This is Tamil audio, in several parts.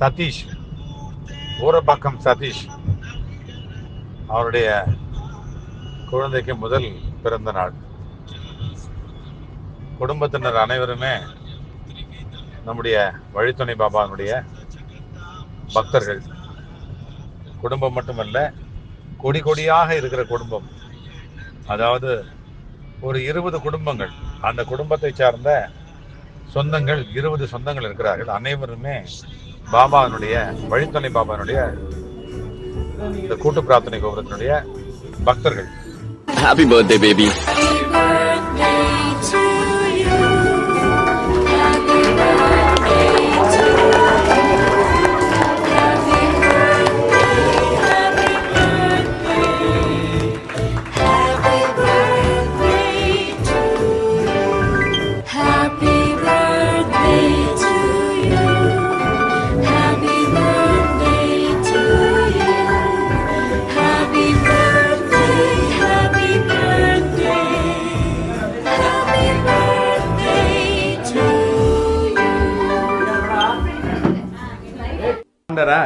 சதீஷ் ஊரப்பாக்கம் சதீஷ் அவருடைய குழந்தைக்கு முதல் பிறந்த நாள். குடும்பத்தினர் அனைவருமே நம்முடைய வழித்துணை பாபாவினுடைய பக்தர்கள். குடும்பம் மட்டுமல்ல கொடி கொடியாக இருக்கிற குடும்பம். அதாவது ஒரு இருபது குடும்பங்கள். அந்த குடும்பத்தை சார்ந்த சொந்தங்கள் இருபது சொந்தங்கள் இருக்கிறார்கள். அனைவருமே பாபாவினுடைய வழித்துணை பாபாவினுடைய இந்த கூட்டு பிரார்த்தனை கோபுரத்தினுடைய பக்தர்கள். ஹாப்பி பர்த்டே பேபி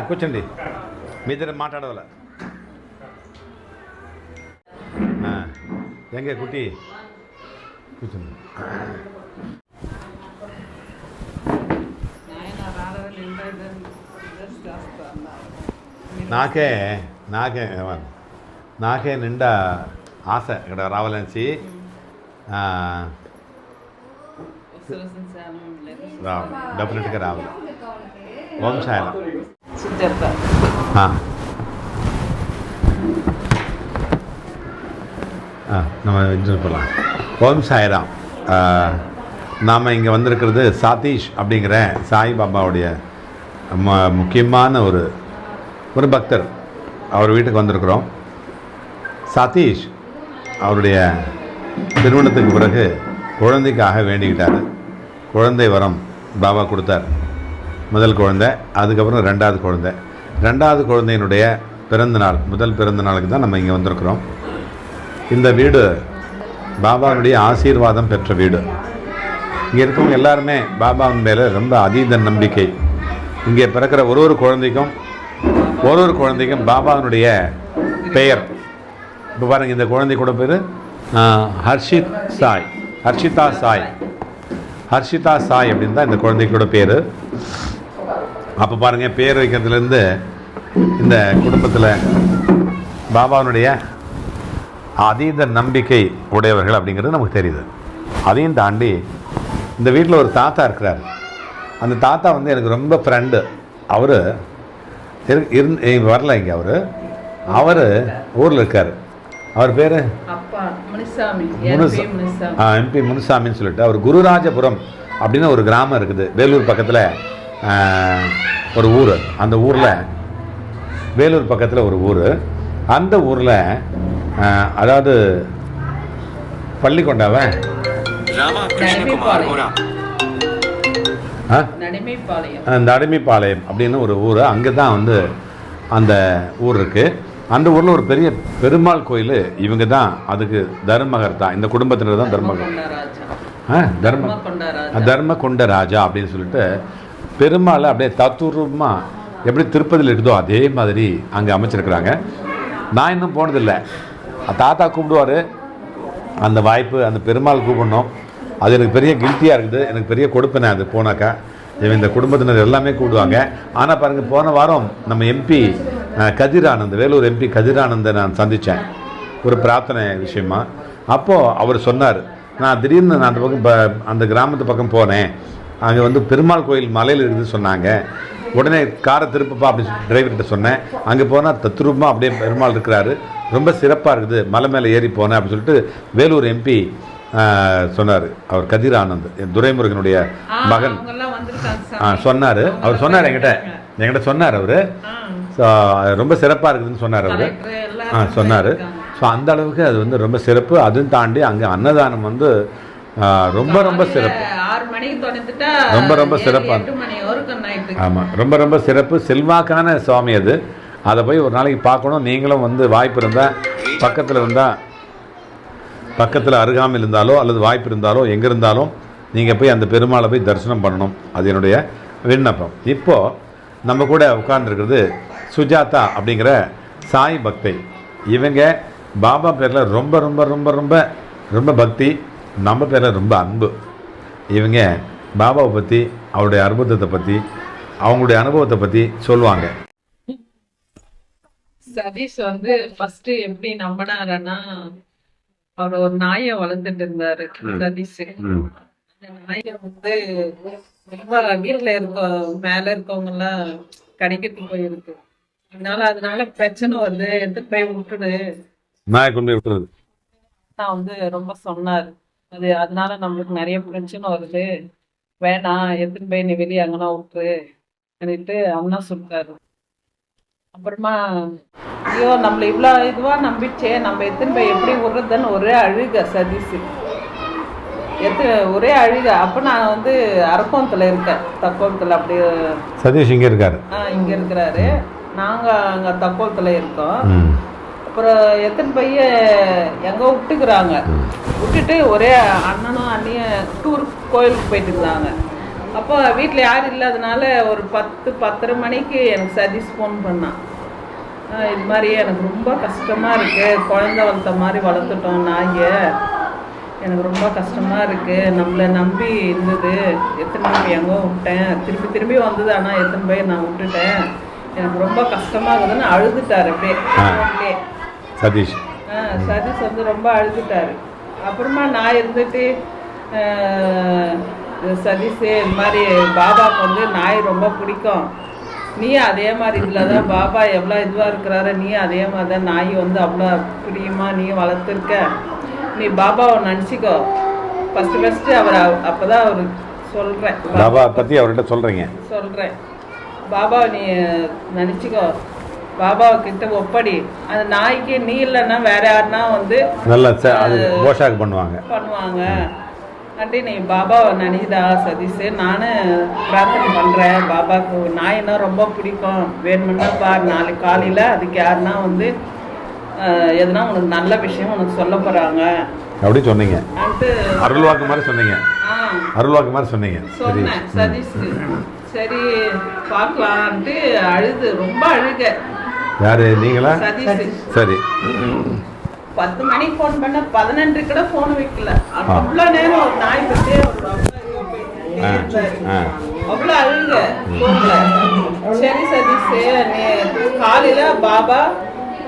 కూర్చోండి. మీ ఇద్దరు మాట్లాడవాల? ఎంగే కుట్టి. కూర్చోండి. నాకే నాకే నాకే నిండా ఆశ ఇక్కడ రావాలనేసి డెఫినెట్గా రావాలి. వంశాయన இருக்கார் ஆ. நம்ம இன்ஜின் போகலாம் ஓம் சாய்ராம். நாம் இங்கே வந்திருக்கிறது சாதீஷ் அப்படிங்கிற சாய்பாபாவுடைய ம முக்கியமான ஒரு ஒரு பக்தர். அவர் வீட்டுக்கு வந்திருக்கிறோம். சதீஷ் அவருடைய திருமணத்துக்கு பிறகு குழந்தைக்காக வேண்டிக்கிட்டார். குழந்தை வரம் பாபா கொடுத்தார். முதல் குழந்தை அதுக்கப்புறம் ரெண்டாவது குழந்தை. ரெண்டாவது குழந்தையினுடைய பிறந்தநாள் முதல் பிறந்த நாளுக்கு தான் நம்ம இங்கே வந்திருக்கிறோம். இந்த வீடு பாபாவுடைய ஆசீர்வாதம் பெற்ற வீடு. இங்கே இருக்கவங்க எல்லாருமே பாபாவின் மேலே ரொம்ப அதீத நம்பிக்கை. இங்கே பிறக்கிற ஒரு ஒரு குழந்தைக்கும் ஒரு ஒரு குழந்தைக்கும் பாபாவினுடைய பெயர். இப்போ பாருங்கள் இந்த குழந்தை கூட பேர் ஹர்ஷித் சாய். ஹர்ஷிதா சாய். ஹர்ஷிதா சாய் அப்படின்னு தான் இந்த குழந்தைக்கூட பேர். அப்போ பாருங்கள் பேர் வைக்கிறதுலேருந்து இந்த குடும்பத்தில் பாபாவினுடைய அதீத நம்பிக்கை உடையவர்கள் அப்படிங்கிறது நமக்கு தெரியுது. அதையும் தாண்டி இந்த வீட்டில் ஒரு தாத்தா இருக்கிறார். அந்த தாத்தா வந்து எனக்கு ரொம்ப ஃப்ரெண்டு அவர் இருந்து வரல இங்கே அவர். அவர் ஊரில் இருக்கார். அவர் பேர்? எம்பி முனுசாமின்னு சொல்லிட்டு அவர் குருராஜபுரம் அப்படின்னு ஒரு கிராமம் இருக்குது. வேலூர் பக்கத்தில். ஒரு ஊர். அந்த ஊரில் வேலூர் பக்கத்தில் ஒரு ஊர். அந்த ஊரில் அதாவது. ஆ? நடிமைப்பாளையம். அந்த அடிமைப்பாளையம் அப்படின்னு ஒரு ஊர். அங்கே தான் வந்து அந்த ஊர் இருக்குது அந்த ஊரில் ஒரு பெரிய பெருமாள் கோயில். இவங்க தான் அதுக்கு தர்மகர் தான். இந்த குடும்பத்தினர் தான் தர்மகர் தர்ம தர்ம கொண்ட ராஜா அப்படின்னு சொல்லிட்டு பெருமாளை அப்படியே தத்துரூபமாக எப்படி திருப்பதியில் எடுத்தோ அதே மாதிரி அங்கே அமைச்சிருக்கிறாங்க. நான் இன்னும் போனதில்லை. தாத்தா கூப்பிடுவார். அந்த வாய்ப்பு அந்த பெருமாள் கூப்பிடணும். அது எனக்கு பெரிய கில்ட்டியாக இருக்குது. எனக்கு பெரிய கொடுப்பேன் அது போனாக்கா. இவன் இந்த குடும்பத்தினர் எல்லாமே கூப்பிடுவாங்க. ஆனால் பாருங்கள் போன வாரம் நம்ம எம்பி கதிரானந்த் வேலூர் எம்பி கதிரானந்தை நான் சந்தித்தேன் ஒரு பிரார்த்தனை விஷயமா. அப்போது அவர் சொன்னார் நான் திடீர்னு நான் அந்த பக்கம் இப்போ அந்த கிராமத்து பக்கம் போனேன். அங்கே வந்து பெருமாள் கோயில் மலையில் இருக்குதுன்னு சொன்னாங்க. உடனே காரை திருப்பப்பா அப்படி டிரைவர்கிட்ட சொன்னேன். அங்கே போனால் தத்ரூபமாக அப்படியே பெருமாள் இருக்கிறாரு. ரொம்ப சிறப்பாக இருக்குது. மலை மேலே ஏறி போனேன் அப்படின்னு சொல்லிட்டு வேலூர் எம்பி சொன்னார். அவர் கதிர் ஆனந்த் துரைமுருகனுடைய மகன். சொன்னார். அவர் சொன்னார் என்கிட்ட. என்கிட்ட சொன்னார் அவர். ஆ, ரொம்ப சிறப்பாக இருக்குதுன்னு சொன்னார் அவர். ஆ சொன்னார். ஸோ அந்த அளவுக்கு அது வந்து ரொம்ப சிறப்பு. அதுவும் தாண்டி அங்கே அன்னதானம் வந்து ரொம்ப ரொம்ப சிறப்பு. ஆறு மணிக்கு தொடர்ந்துட்டா ரொம்ப ரொம்ப ஏழு, சிறப்பா எட்டு மணி வரைக்கும் நைட்டு ஆமாம் ரொம்ப ரொம்ப சிறப்பு. செல்வாக்கான சுவாமி அது. அதை போய் ஒரு நாளைக்கு பார்க்கணும். நீங்களும் வந்து வாய்ப்பு இருந்தால் பக்கத்தில் இருந்தால் பக்கத்தில் அருகாமையில் இருந்தாலோ அல்லது வாய்ப்பு இருந்தாலோ எங்கே இருந்தாலும் நீங்கள் போய் அந்த பெருமாளை போய் தரிசனம் பண்ணணும். அது என்னுடைய விண்ணப்பம். இப்போது நம்ம கூட உட்கார்ந்துருக்கிறது சுஜாதா அப்படிங்கிற சாய் பக்தை. இவங்க பாபா பேரில் ரொம்ப ரொம்ப ரொம்ப ரொம்ப ரொம்ப பக்தி. நம்ம பேரில் ரொம்ப அன்பு. இவங்க பாபாவை பற்றி அவருடைய அற்புதத்தை பற்றி அவங்களுடைய அனுபவத்தை பற்றி சொல்லுவாங்க. சதீஷ் வந்து ஃபர்ஸ்ட் எப்படி நம்பினாருன்னா அவர் ஒரு நாயை வளர்த்துட்டு இருந்தாரு சதீஷ். நாயை வந்து ரொம்ப வீட்டுல இருக்க மேல இருக்கவங்க எல்லாம் கடிக்கிட்டு போயிருக்கு. அதனால அதனால பிரச்சனை வருது எடுத்துட்டு போய் விட்டுடு. நான் வந்து ரொம்ப சொன்னாரு. அது அதனால நம்மளுக்கு நிறைய பிரச்சனை வருது. வேணாம் எடுத்துட்டு போய் நீ வெளியே அங்கனா விட்டுரு அப்படின்ட்டு அண்ணா சொல்லிட்டாரு. அப்புறமா ஐயோ நம்மள இவ்வளோ இதுவா நம்பிச்சே நம்ம எத்தனை போய் எப்படி விடுறதுன்னு ஒரே அழுக சதீஷ். எத்து ஒரே அழுக. அப்போ நான் வந்து அரக்கோணத்தில் இருக்கேன். தக்கோணத்தில் அப்படி சதீஷ் இங்கே இருக்காரு. ஆ இங்கே இருக்கிறாரு. நாங்கள் அங்கே தக்கோணத்தில் இருக்கோம். அப்புறம் எத்தனை பைய எங்க விட்டுக்கிறாங்க? விட்டுட்டு ஒரே அண்ணனும் அண்ணியும் டூர் கோயிலுக்கு போயிட்டு இருந்தாங்க அப்போ வீட்டில் யாரும் இல்லாதனால ஒரு பத்து பத்தரை மணிக்கு எனக்கு சதீஷ் ஃபோன் பண்ணான் இது மாதிரி எனக்கு ரொம்ப கஷ்டமாக இருக்குது குழந்த வளர்த்த மாதிரி வளர்த்துட்டோம் நாங்கள் எனக்கு ரொம்ப கஷ்டமாக இருக்குது நம்மளை நம்பி இருந்தது. எத்தனை போய் எங்கே விட்டேன்? திருப்பி திரும்பி வந்தது. ஆனால் எத்தனை போய் நான் விட்டுட்டேன். எனக்கு ரொம்ப கஷ்டமாக இருக்குதுன்னு அழுதுட்டார் அப்படியே. அப்படியே. சதீஷ். ஆ சதீஷ் வந்து ரொம்ப அழுதுட்டாரு. அப்புறமா நான் இருந்துட்டு சதீஷ் இது மாதிரி பாபாவுக்கு வந்து நாய் ரொம்ப பிடிக்கும். நீ அதே மாதிரி இதில் தான் பாபா எவ்வளோ இதுவாக இருக்கிறாரு நீ அதே மாதிரி தான் நாய் வந்து அவ்வளோ பிரியமா நீ வளர்த்துருக்க. நீ பாபாவை நினச்சிக்கோ. ஃபஸ்ட்டு ஃபஸ்ட்டு அவர் அப்போ தான் அவர் சொல்கிறேன் பாபா பற்றி அவர்கிட்ட சொல்கிறீங்க சொல்கிறேன் பாபாவை நீ நினச்சிக்கோ. பாபாவை கிட்ட ஒப்படி. அந்த நாய்க்கு நீ இல்லைன்னா வேற யாருன்னா வந்து நல்லா அது போஷாக் பண்ணுவாங்க. பண்ணுவாங்க. அண்டி நீ பாபாவை நினைதா சதீஷ்? நானும் பிரார்த்தனை பண்ணுறேன் பாபாவுக்கு நாயினா ரொம்ப பிடிக்கும். வேணுமுன்னா பார் நாளைக்கு காலையில் அதுக்கு யாருன்னா வந்து எதுனா உனக்கு நல்ல விஷயம் உனக்கு சொல்ல போகிறாங்க அப்படி சொன்னீங்க. அருள்வாக்கு மாதிரி சொன்னீங்க. அருள்வாக்கு மாதிரி சொன்னீங்க. சரி. சொன்னேன் சதீஷ்க்கு. சரி பார்க்கலான்ட்டு அழுது ரொம்ப அழுக. யாரு நீங்களா? சரி. பத்து மணிக்கு ஃபோன் பண்ண பதினெண்டு கூட ஃபோன் வைக்கல. அவ்வளோ நேரம் ஒரு நாய் பற்றி அவ்வளோ அழுங்க சரி சதீஷ் காலையில பாபா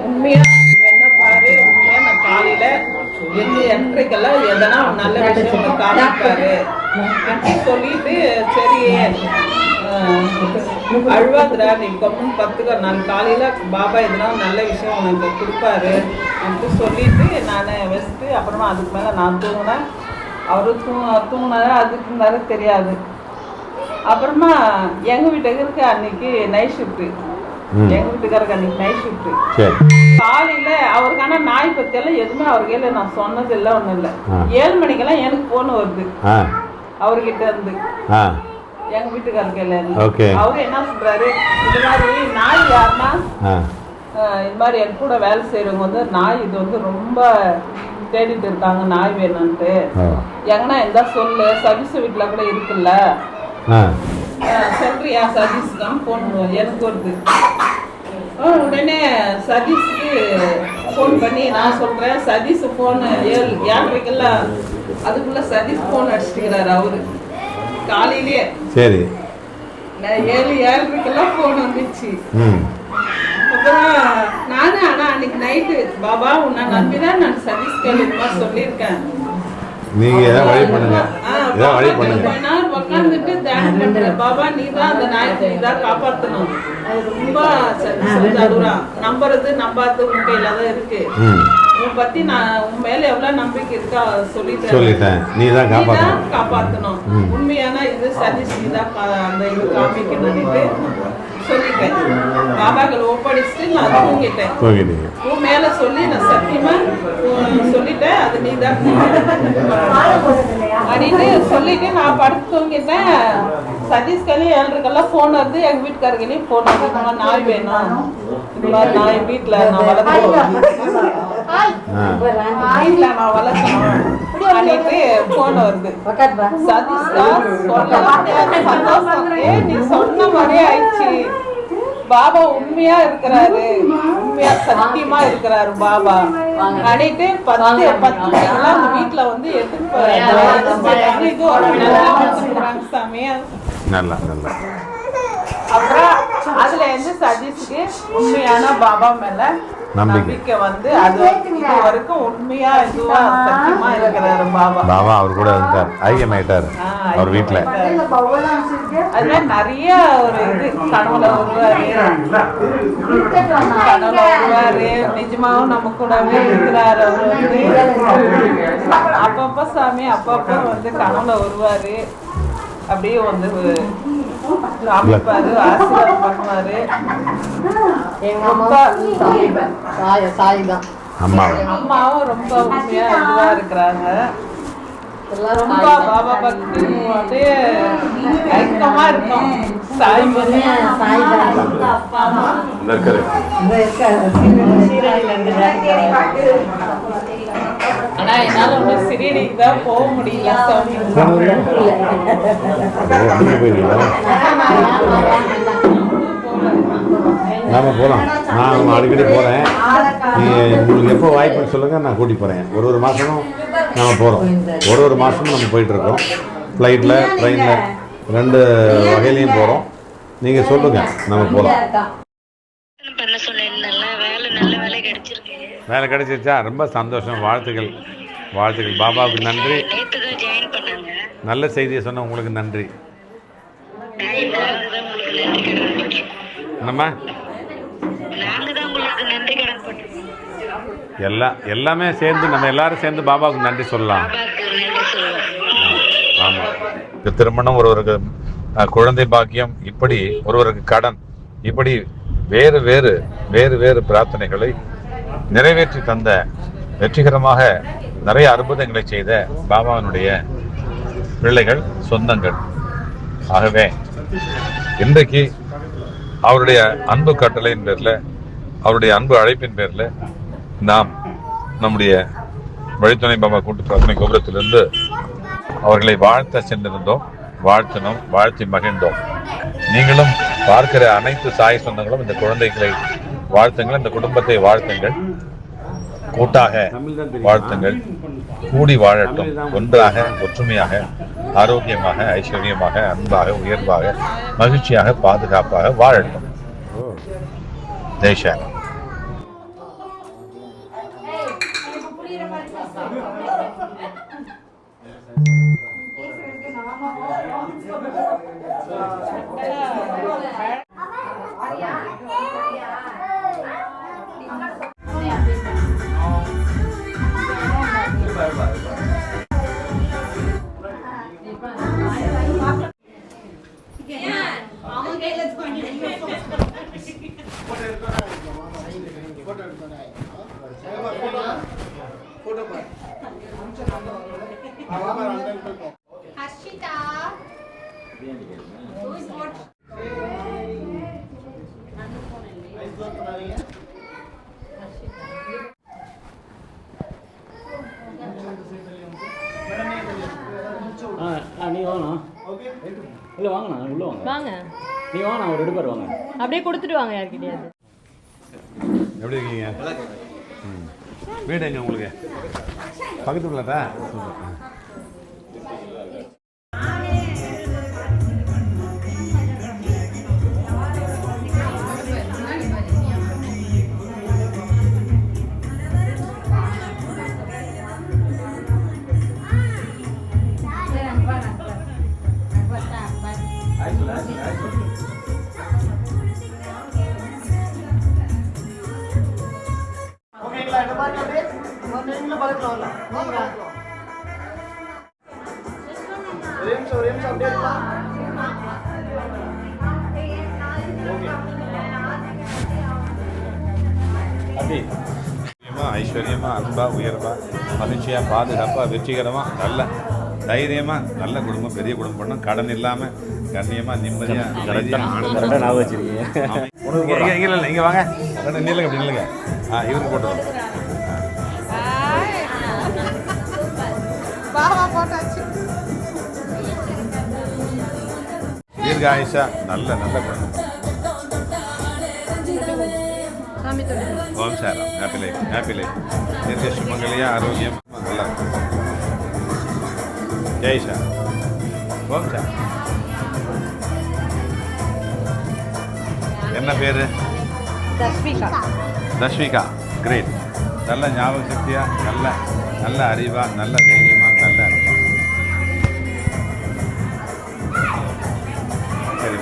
உண்மையா என்ன பாரு உண்மையா நான் காலையில எந்த என்ட்ரிக்கெல்லாம் எதனா நல்ல விஷயம் காமிப்பாரு அப்படின்னு சொல்லிட்டு சரி ஆஹ், நீ கம்முன்னு பத்துக்க நான் காலையில பாபா எதனா நல்ல விஷயம் உனக்கு கொடுப்பாரு அப்படின்னு சொல்லிட்டு நான் வச்சுட்டு அப்புறமா அதுக்கு மேலே நான் தூங்கினேன். அவரு தூ தூங்கினாரு? அதுக்கு மேலே தெரியாது. அப்புறமா எங்க வீட்டுக்கு அன்னைக்கு நைட் ஷிஃப்ட்டு எங்க வீட்டுக்காரருக்கு அன்னைக்கு நைட் ஷிஃப்ட் காலையில அவருக்கு ஆனா நாய் பத்தி எல்லாம் எதுவுமே அவர் கையில நான் சொன்னது இல்லை ஒண்ணும் இல்லை. ஏழு மணிக்கெல்லாம் எனக்கு போன் வருது. அவர்கிட்ட இருந்து. எங்க வீட்டுக்காரர் கையில இருந்து. Okay. அவரு என்ன சொல்றாரு? இது மாதிரி நாய் யாருன்னா இது மாதிரி என் கூட வேலை செய்யறவங்க வந்து நாய் இது வந்து ரொம்ப தேடிட்டு இருக்காங்க நாய் வேணும்ட்டு எங்கன்னா எந்தா சொல்லு சர்வீஸ் வீட்டுல கூட இருக்குல்ல. சொல்றியா சதீஷ்க்கு ஃபோன் எனக்கு வருது உடனே சதீஷ்க்கு ஃபோன் பண்ணி நான் சொல்கிறேன் சதீஷ் ஃபோன் ஏழு ஏழரைக்கெல்லாம் அதுக்குள்ளே சதீஷ் ஃபோன் அடிச்சுக்கிறாரு அவரு. காலையிலேயே சரி. நான் ஏழு ஏழரைக்கெல்லாம் ஃபோன் வந்துச்சு. அப்புறம் நானும் ஆனால் அன்னைக்கு நைட்டு பாபா உன்னை நம்பி தான் நான் சதீஷ் கேள்வி சொல்லியிருக்கேன். நீங்கள் ஏதாவது வழி பண்ணுங்க. ஏதாவது வழி பண்ணுங்க. கொஞ்ச பாபா நீ தான் அந்த நாயத்தை நீ தான் காப்பாத்தணும். அது ரொம்ப நம்புறது நம்பாதது உன் கையில தான் இருக்கு. உன் பத்தி நான் உன் மேல எவ்வளவு நம்பிக்கை இருக்கா சொல்லிட்டேன் சொல்லிட்டேன் நீ தான் காப்பாற்றணும். உண்மையான இது சதீஷ் நீ தான் கா- அந்த இது காமிக்கணும்னுட்டு சொல்லிட்டேன். பாபாக்கள் ஒப்படைச்சிட்டு நான் தூங்கிட்டேன். உன் மேல சொல்லி நான் சத்தியமா சொல்லிட்டேன். அது நீ தான் அப்படின்னு சொல்லிட்டு நான் படுத்து தூங்கிட்டேன். சதீஷ்களையும் ஏழரைக்கெல்லாம் ஃபோன் வருது. எங்க வீட்டுக்காரர்களையும் ஃபோன் வருது. இந்த மாதிரி நாய் வேணும். இந்த மாதிரி நாய் வீட்டுல நான் வளர்க்கணும். வீட்டில் வீட்டுல நான் வளர்க்கணும். பண்ணிட்டு ஃபோன் வருது. சதீஷ்கா சந்தோஷம். நீ சொன்ன மாதிரியே ஆயிடுச்சு. பாபா உண்மையா இருக்கிறாரு. உண்மையா சத்தியமா இருக்கிறாரு பாபா. அன்னைக்கு பத்து பத்து மணிக்கெல்லாம் அந்த வீட்டுல வந்து எடுத்துட்டு சாமியா நல்லா நல்லா. அப்புறம் அதுல இருந்து சதீஷ்க்கு உண்மையான பாபா மேல நம்பிக்கை. வந்து அது இது வரைக்கும் உண்மையா இதுவா சத்தியமா இருக்கிறாரு பாபா. பாபா அவர் கூட இருந்தார். ஐயம் ஆயிட்டார். ஆ, அவர் வீட்டில் அதுல நிறைய ஒரு இது கனவுல வருவாரு கனவுல வருவாரு நிஜமாவும் நம்ம கூடவே இருக்கிறாரு அவர் வந்து. அப்பப்ப சாமி அப்பப்ப வந்து கனவுல வருவாரு அப்படியே வந்து காமிப்பாரு ஆசீர்வாதம் பண்ணுவாரு. ரொம்ப சாய் சாய் தான் அம்மா. அம்மாவும் ரொம்ப உண்மையா இதுவா இருக்கிறாங்க. எல்லாரும் ரொம்ப பாபா பக்தி. அப்படியே ஐக்கமா இருக்கும். சாய். சாய் இந்த இருக்க ஆனா என்னால ஒன்றும் சிறிடிக்கு தான் போக முடியல நாம போகலாம் நான் அடிக்கடி போகிறேன் நீங்கள் உங்களுக்கு எப்போ வாய்ப்புன்னு சொல்லுங்கள் நான் கூட்டி போகிறேன் ஒரு ஒரு மாதமும் நம்ம போகிறோம் ஒரு ஒரு மாதமும் நம்ம போயிட்டுருக்கோம் ஃப்ளைட்டில் ட்ரெயினில் ரெண்டு வகையிலையும் போகிறோம் நீங்கள் சொல்லுங்கள் நம்ம போகலாம் பண்ண சொன்னேன் வேலை நல்ல வேலை கிடைச்சிருக்கு. வேலை கிடைச்சிருச்சா? ரொம்ப சந்தோஷம் வாழ்த்துக்கள். வாழ்த்துக்கள். பாபாவுக்கு நன்றி. நல்ல செய்தியை சொன்ன உங்களுக்கு நன்றி. என்னம்மா? எல்லாம் எல்லாமே சேர்ந்து நம்ம எல்லாரும் சேர்ந்து பாபாவுக்கு நன்றி சொல்லலாம். ஆமாம் திருமணம் ஒருவருக்கு குழந்தை பாக்கியம் இப்படி ஒருவருக்கு கடன் இப்படி வேறு வேறு வேறு வேறு பிரார்த்தனைகளை நிறைவேற்றி தந்த வெற்றிகரமாக நிறைய அற்புதங்களை செய்த பாபாவினுடைய பிள்ளைகள் சொந்தங்கள். ஆகவே இன்றைக்கு அவருடைய அன்பு கட்டளையின் பேரில் அவருடைய அன்பு அழைப்பின் பேரில் நாம் நம்முடைய வழித்துணை பாபா கூட்டு பிரார்த்தனை கோபுரத்திலிருந்து அவர்களை வாழ்த்த சென்றிருந்தோம் வாழ்த்தினோம் வாழ்த்தி மகிழ்ந்தோம். நீங்களும் பார்க்கிற அனைத்து சாய் சொந்தங்களும் இந்த குழந்தைகளை வாழ்த்துங்கள் இந்த குடும்பத்தை வாழ்த்துங்கள். கூட்டாக வாழ்த்துங்கள். கூடி வாழட்டும். ஒன்றாக ஒற்றுமையாக ஆரோக்கியமாக ஐஸ்வர்யமாக அன்பாக உயர்வாக மகிழ்ச்சியாக பாதுகாப்பாக வாழட்டும். ஜெய்ஷாரம் இல்லை வாங்கண்ணா உள்ள வாங்க. வாங்க. நீ வாங்கண்ணா ஒரு ரெண்டு பேர் வாங்க. அப்படியே கொடுத்துட்டு வாங்க யார்கிட்டயாவது. எப்படி இருக்கீங்க? ம். வீடு எங்க உங்களுக்கு? பக்கத்து உள்ளதா மகிழ்ச்சியா பாதுகாப்பா வெற்றிகரமா நல்ல தைரியமா நல்ல குடும்பம் பெரிய குடும்பம் பண்ணணும். கடன் இல்லாம கண்ணியமா நிம்மதியா அமைதியா, ஆனந்தமா. கரெக்டாக ஞாபகம் வச்சிருக்கீங்க. இங்க- இல்லை இங்க வாங்க. நில்லுங்க அப்படி நில்லுங்க. ஆ இவருக்கு போட்டுருவோம் போட்டாச்சு தீர்காயுஷா நல்ல நல்ல குழந்தை தொட்டு ஓம் சாரம். ஹாப்பி லைஃப் ஹாப்பி லைஃப் தீர்க்க சுமங்கலியா ஆரோக்கியம். நல்லா ஜெய் சார். ஓம் சார். என்ன பேர்? தஸ்விகா. தஸ்விகா. கிரேட் நல்ல ஞாபக சக்தியாக நல்ல நல்ல அறிவாக நல்ல தைரியமாக நல்ல சரி.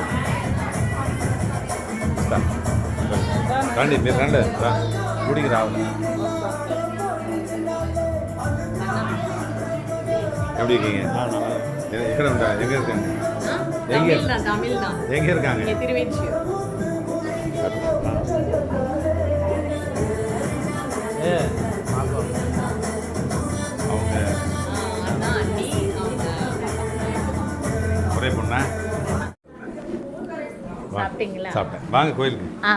ரெண்டு ரெண்டு குடிக்கிறாங்க எப்படி இருக்கீங்க? எக்கட உண்டா எங்கே இருக்காங்க? எங்கே எங்கே இருக்காங்க? ஒரே பொண்ணா? சாப்பிட்டீங்களா? சாப்பிட்டேன். வாங்க கோயிலுக்கு. ஆ